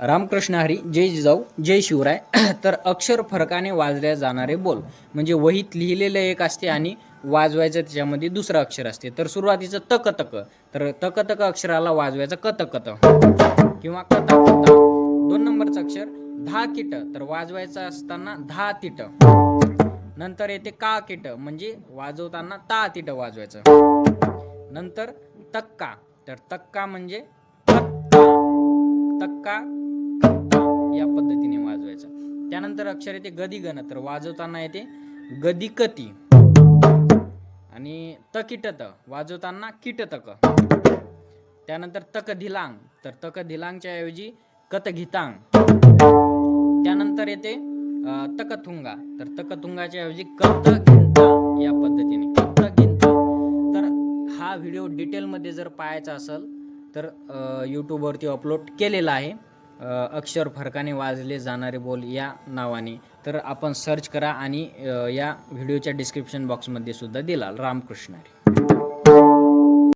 रामकृष्ण हरी जय जिजाऊ जय शिवराय. तर अक्षर फरकाने वाजल्या जाणारे बोल. म्हणजे वहीत लिहिलेलं एक असते आणि वाजवायचं त्याच्यामध्ये दुसरं अक्षर असते. तर सुरुवातीचं तक तक. तर तक तक अक्षराला वाजवायचं कत कत किंवा कथा कथा दोन नंबरचं अक्षर धा किट. तर वाजवायचं असताना धा तिट. नंतर येते का किट. म्हणजे वाजवताना ता तिट वाजवायचं. नंतर तक्का. तर तक्का म्हणजे तक्का या पद्धतीने वाजवायचा. त्यानंतर अक्षर येते गदी गण तर वाजवताना येते गदी कती आणि तकिटत वाजवताना किटतक त्यानंतर तक धिलांग. तर तक धिलांगच्या ऐवजी कतघितांग त्यानंतर येते तकथुंगा तर तकथुंगाच्या ऐवजी कत या पद्धतीने. कत तर हा व्हिडिओ डिटेलमध्ये जर पाहायचा असेल तर यूट्यूबवरती अपलोड केलेला आहे. अक्षर फरकाने वाजले जाणारे बोल या नावाने. तर आपण सर्च करा आणि या व्हिडिओच्या डिस्क्रिप्शन बॉक्समध्ये सुद्धा दिला रामकृष्ण